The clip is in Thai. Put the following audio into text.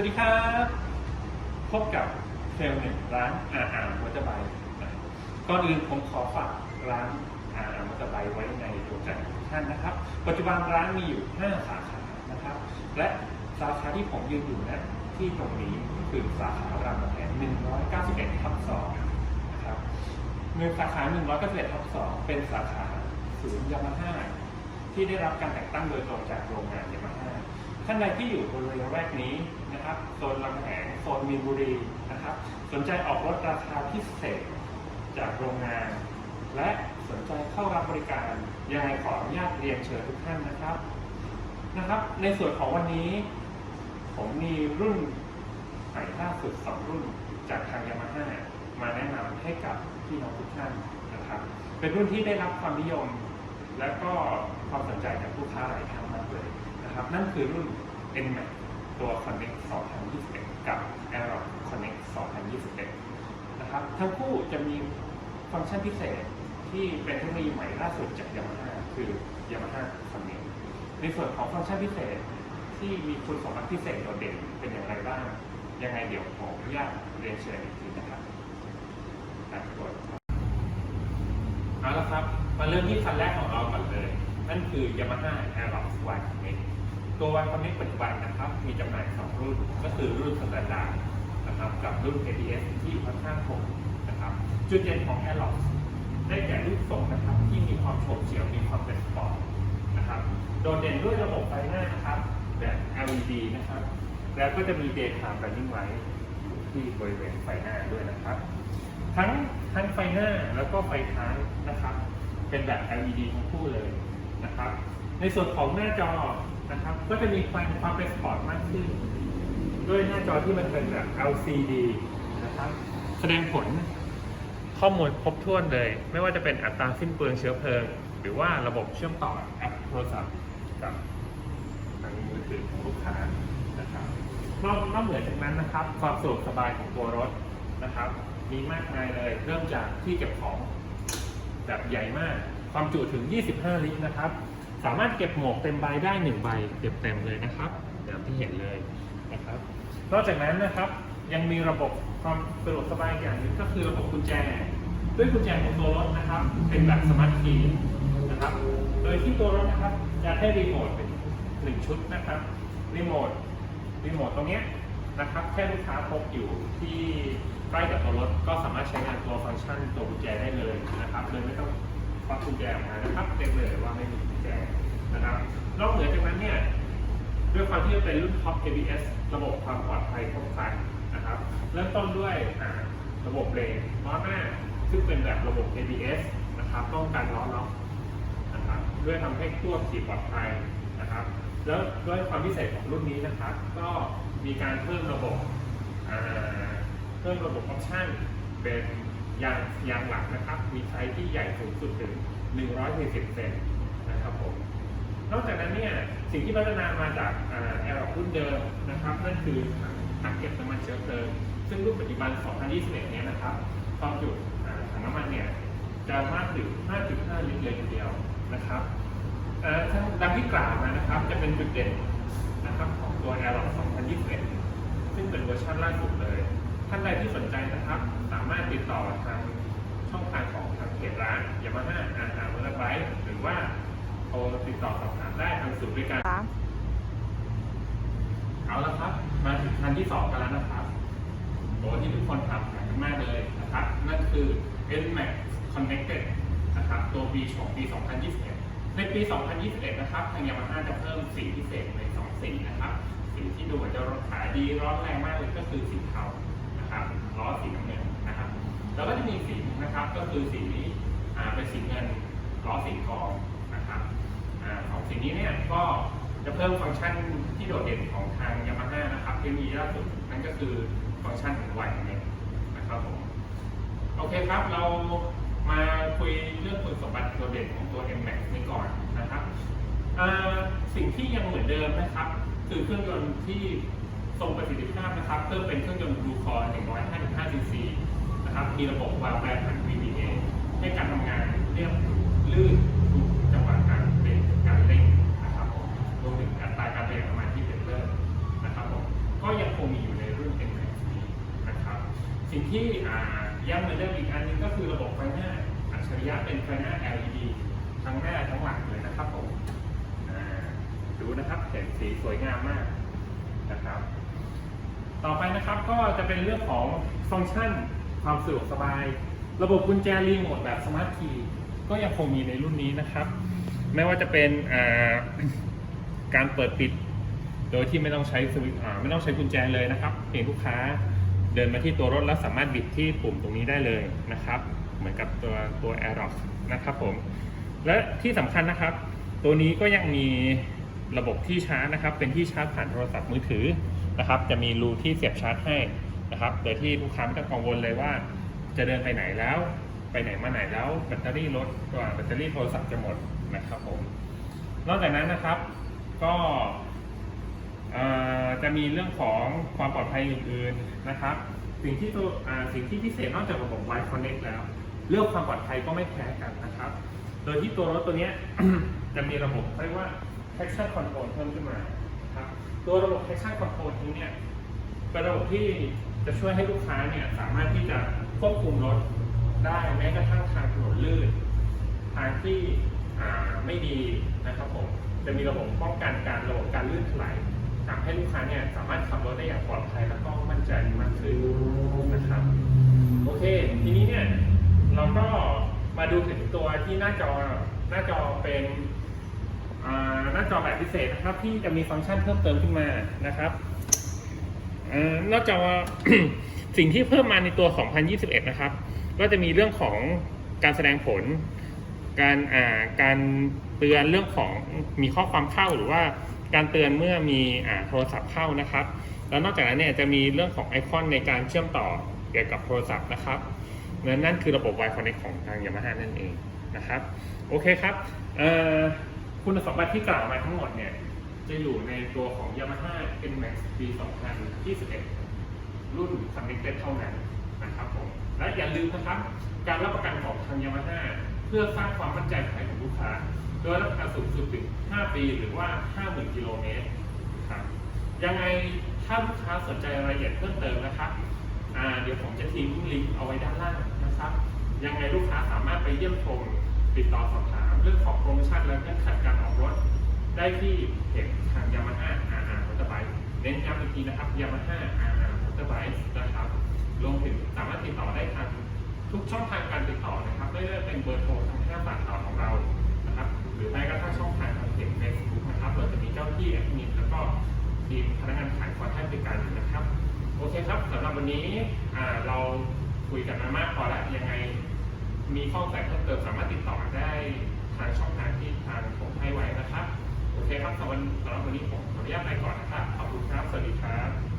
วัสดีครับ พบกับเซลล์หนึ่งร้านอาอามวัตไบก่อนอื่นผมขอฝากร้านอาอามวัตไบไว้ในดวงใจทุกท่านนะครับ ปัจจุบันร้านมีอยู่ 5 สาขานะครับ และสาขาที่ผมยืนอยู่นะที่ตรงนี้คือสาขารามคำแหง191ทับ2นะครับหนึ่งสาขา 191ทับ2เป็นสาขาศูนย์ยามาฮ่าที่ได้รับการแต่งตั้งโดยตรงจากโรงงานยามาฮ่า ท่านใดที่อยู่บริเวณแวกนี้นะครับโซนลำแหงโซนมีนบุรีนะครับ สนใจออกรถราคาพิเศษจากโรงงาน และสนใจเข้ารับบริการยังไงขออนุญาตเรียนเชิญทุกท่านนะครับนะครับ ในส่วนของวันนี้ ผมมีรุ่นใหม่ล่าสุดสองรุ่นจากทางยามาฮ่ามาแนะนำให้กับพี่น้องทุกท่านนะครับ เป็นรุ่นที่ได้รับความนิยม และก็ความสนใจจากลูกค้าหลายท่านมากเลย นะครับ นั่นคือรุ่น NMAX ตัว Connect 2021 กับ Aerox Connect 2021 นะครับ ทั้งคู่จะมีฟังก์ชันพิเศษที่เป็นเทคโนโลยีใหม่ล่าสุดจาก Yamaha คือ Yamaha Connect ในส่วนของฟังก์ชันพิเศษที่มีคุณสมบัติพิเศษโดดเด่นเป็นอย่างไรบ้าง ยังไงเดี๋ยวขออนุญาตเรียนเชิญอีกทีนะครับตัดกดเอาละครับ มาเริ่มที่คันแรกของเราก่อนเลย นั่นคือ Yamaha Aerox Y Connect ตัว Y Connect ปัจจุบันนะครับมีจำหน่าย 2 รุ่น ก็คือรุ่นสแตนดาร์ดนะครับกับรุ่น ABS ที่ค่อนข้างคงนะครับจุดเด่นของ Aerox ได้แก่รูปทรงนะครับที่มีความโฉบเฉี่ยวมีความเป็นสปอร์ตนะครับโดดเด่นด้วยระบบไฟหน้านะครับแบบ LED นะครับ แล้วก็จะมี daytime running light ที่บริเวณไฟหน้าด้วยนะครับ ทั้งทั้งไฟหน้าแล้วก็ไฟท้ายนะครับ เป็นแบบ LED ทั้งคู่เลยนะครับ ในส่วนของหน้าจอ นะครับ ก็จะมีความความเป็นสปอร์ตมากขึ้น ด้วยหน้าจอที่มันเป็นแบบ LCD นะครับ แสดงผลข้อมูลครบถ้วนเลย ไม่ว่าจะเป็นอัตราสิ้นเปลืองเชื้อเพลิง หรือว่าระบบเชื่อมต่อแอปโทรศัพท์กับทางมือถือของลูกค้านะครับนอกนอกเหนือจากนั้นนะครับ ความสะดวกสบายของตัวรถนะครับ มีมากมายเลยเริ่มจากที่เก็บของแบบใหญ่มาก ความจุถึง 25 ลิตรนะครับ สามารถเก็บหมวกเต็มใบได้1ใบเต็มเต็มเลยนะครับอย่างที่เห็นเลยนะครับนอกจากนั้นนะครับยังมีระบบความสะดวกสบายอย่างหนึงก็คือระบบกุญแจ ด้วยกุญแจของตัวรถนะครับ เป็นแบบสมาร์ทคีย์นะครับ โดยที่ตัวรถนะครับจะให้รีโมทเป็นหนึ่งชุดนะครับรีโมทรีโมทตรงเนี้ยนะครับแค่ลูกค้าพกอยู่ที่ใกล้กับตัวรถก็สามารถใช้งานตัวฟังก์ชันตัวกุญแจได้เลยนะครับโดยไม่ต้อง ควักกุญแจออกมานะครับเรียกเลยว่าไม่มีกุญแจนะครับนอกเหนือจากนั้นเนี่ยด้วยความที่เป็นรุ่น Top ABS ระบบความปลอดภัยครบครันนะครับเริ่มต้นด้วยระบบเบรกล้อหน้าซึ่งเป็นแบบระบบ ABS นะครับป้องกันล้อล็อกนะครับด้วยทำให้ควบขี่ปลอดภัยนะครับ แล้วด้วยความพิเศษของรุ่นนี้นะครับ ก็มีการเพิ่มระบบเพิ่มระบบออปชั่น เป็นยางยางหลังนะครับ มีไซส์ที่ใหญ่สูงสุดถึง 140เซนนะครับผมนอกจากนั้นเนี่ยสิ่งที่พัฒนามาจากแอร์รุ่นเดิมนะครับนั่นคือถังถังเก็บน้ำมันเชื้อเพลิงซึ่งรุ่นปัจจุบัน 2021 เนี่ยนะครับความจุถังน้ำมันเนี่ยจะมากถึง 5.5 ลิตรเลยทีเดียวนะครับทั้งดังที่กล่าวมานะครับจะเป็นจุดเด่นนะครับของตัว a i r o 2021 ซึ่งเป็นเวอร์ชันล่าสุดเลย ท่านใดที่สนใจนะครับ สามารถติดต่อทางช่องทางของทางเพจร้านยามาฮ่าอาหารเวอร์ไบหรือว่าโทรติดต่อสอบถามได้ทางศูนย์บริการคะเอาละครับ มาถึงคันที่2กันแล้วนะครับตัวที่ทุกคนถามหากันมากเลยนะครับ นั่นคือ NMAX Connected นะครับตัว B ของปี 2021 ในปี 2021 นะครับทางยามาฮ่าจะเพิ่มสีพิเศษใน2สีนะครับสีที่ดูเหมือนจะขายดีร้อนแรงมากเลยก็คือสีเทา นะครับล้อสีน้ำเงินนะครับแล้วก็จะมีสีนะครับก็คือสีอ่าเป็นสีเงินล้อสีทองนะครับอของสิ่งนี้เนี่ยก็จะเพิ่มฟังก์ชันที่โดดเด่นของทางยามาฮ่านะครับที่มีล่าสุดนั่นก็คือฟังก์ชันของไวเน็ตนะครับผมโอเคครับเรามาคุยเรื่องคุณสมบัติโดดเด่นของตัว M-Max นี้ก่อนนะครับสิ่งที่ยังเหมือนเดิมนะครับ คือเครื่องยนต์ที่ ทรงประสิทธิภาพนะครับเพิ่มเป็นเครื่องยนต์บลูคอร์155 cc นะครับ มีระบบวาล์วแปรผัน VBA ให้การทำงานเรียบลื่นทุกจังหวะการเบรกการเร่งนะครับผมรวมถึงอัตราการเบรกน้ำมันที่เป็นเลิศนะครับผมก็ยังคงมีสิ่งที่อ่าย้ำเหมือนเดิมอีกอันหนึงก็คือระบบไฟหน้าอัจฉริยะเป็นไฟหน้า LED ทั้งหน้าทั้งหลังเลยนะครับผมดูนะครับเห็นสีสวยงามมากนะครับ ต่อไปนะครับก็จะเป็นเรื่องของฟังก์ชันความสะดวกสบาย ระบบกุญแจรีโมทแบบสมาร์ทคีย์ก็ยังคงมีในรุ่นนี้นะครับ ไม่ว่าจะเป็นการเปิดปิด โดยที่ไม่ต้องใช้สวิตช์ไม่ต้องใช้กุญแจเลยนะครับเพียงลูกค้าเดินมาที่ตัวรถแล้วสามารถบิดที่ปุ่มตรงนี้ได้เลยนะครับ เหมือนกับตัวตัว a i r d r o p นะครับผม และที่สำคัญนะครับ ตัวนี้ก็ยังมีระบบที่ชาร์จนะครับ เป็นที่ชาร์จผ่านโทรศัพท์มือถือ นะครับ จะมีรูที่เสียบชาร์จให้นะครับ โดยที่ลูกค้าไม่ต้องกังวลเลยว่า จะเดินไปไหนแล้ว ไปไหนมาไหนแล้วแบตเตอรี่รถตัวแบตเตอรี่โทรศัพท์จะหมดนะครับผม นอกจากนั้นนะครับก็จะมีเรื่องของความปลอดภัยอื่นๆนะครับ สิ่งที่ตัวสิ่งที่พิเศษนอกจากระบบ Wi Connect แล้ว เรื่องความปลอดภัยก็ไม่แพ้กันนะครับ โดยที่ตัวรถตัวนี้จะมีระบบเรียกว่า traction control เพิ่มขึ้นมา ครับตัวระบบ Action control นี้เนี่ยเป็นระบบที่จะช่วยให้ลูกค้าเนี่ยสามารถที่จะควบคุมรถได้แม้กระทั่งทางถนนลื่น ทางที่อ่าไม่ดีนะครับผมจะมีระบบป้องกันการระบบการลื่นถลายทำให้ลูกค้าเนี่ยสามารถขับรถได้อย่างปลอดภัยแล้วก็มั่นใจมากขึ้นนะครับโอเค ทีนี้เนี่ยเราก็มาดูถึงตัวที่หน้าจอหน้าจอเป็น หน้าจอแบบพิเศษนะครับที่จะมีฟังก์ชันเพิ่มเติมขึ้นมานะครับอนอกจากสิ่งที่เพิ่มมาในตัว 2021 นะครับ ก็จะมีเรื่องของการแสดงผล การอ่าการเตือนเรื่องของมีข้อความเข้าหรือว่าการเตือนเมื่อมีอ่าโทรศัพท์เข้านะครับ แล้วนอกจากนั้นเนี่ยจะมีเรื่องของไอคอนในการเชื่อมต่อเกี่ยวกับโทรศัพท์นะครับนั่นนั่นคือระบบ Wi Connect ของทาง Yamaha นั่นเองนะครับ โอเคครับเอ่อ คุณสมบัติที่กล่าวมาทั้งหมดเนี่ย จะอยู่ในตัวของ Yamaha NMAX ปี 2021 รุ่น Connected เท่านั้นนะครับผม และอย่าลืมนะครับ การรับประกันของทางยามาฮ่าเพื่อสร้างความมั่นใจให้กับลูกค้า โดยรับประกันสูงสุดถึง 5 ปีหรือว่า 50,000 กิโลเมตรครับยังไงถ้าลูกค้าสนใจรายละเอียดเพิ่มเติมนะครับเดี๋ยวผมจะทิ้งลิงก์เอาไว้ด้านล่างนะครับ ยังไงลูกค้าสามารถไปเยี่ยมชมติดต่อสอบถาม เรื่องของโปรโมชั่นและเงื่อนไขการออกรถ ได้ที่เพจทางยามาฮ่าอาร์อาร์มอเตอร์ไบค์เน้นย้ำอีกทีนะครับยามาฮ่าอาร์อาร์มอเตอร์ไบค์นะครับรวมถึงสามารถติดต่อได้ทางทุกช่องทางการติดต่อนะครับไม่ว่าเป็นเบอร์โทรทางหน้าบัตรต่อของเรานะครับ หรือแม้กระทั่งช่องทางทางเพจเฟซบุ๊กนะครับเราจะมีเจ้าที่แอดมินแล้วก็ทีมพนักงานขายคอยให้บริการอยู่นะครับ โอเคครับสำหรับวันนี้เราคุยกันมามากพอแล้วยังไงมีข้อแตกเพิ่มเติมสามารถติดต่อได้ ทางช่องทางที่ทางผมให้ไว้นะครับ โอเคครับสำหรับวันสำหรับวันนี้ผมขออนุญาตไปก่อนนะครับ ขอบคุณครับ สวัสดีครับ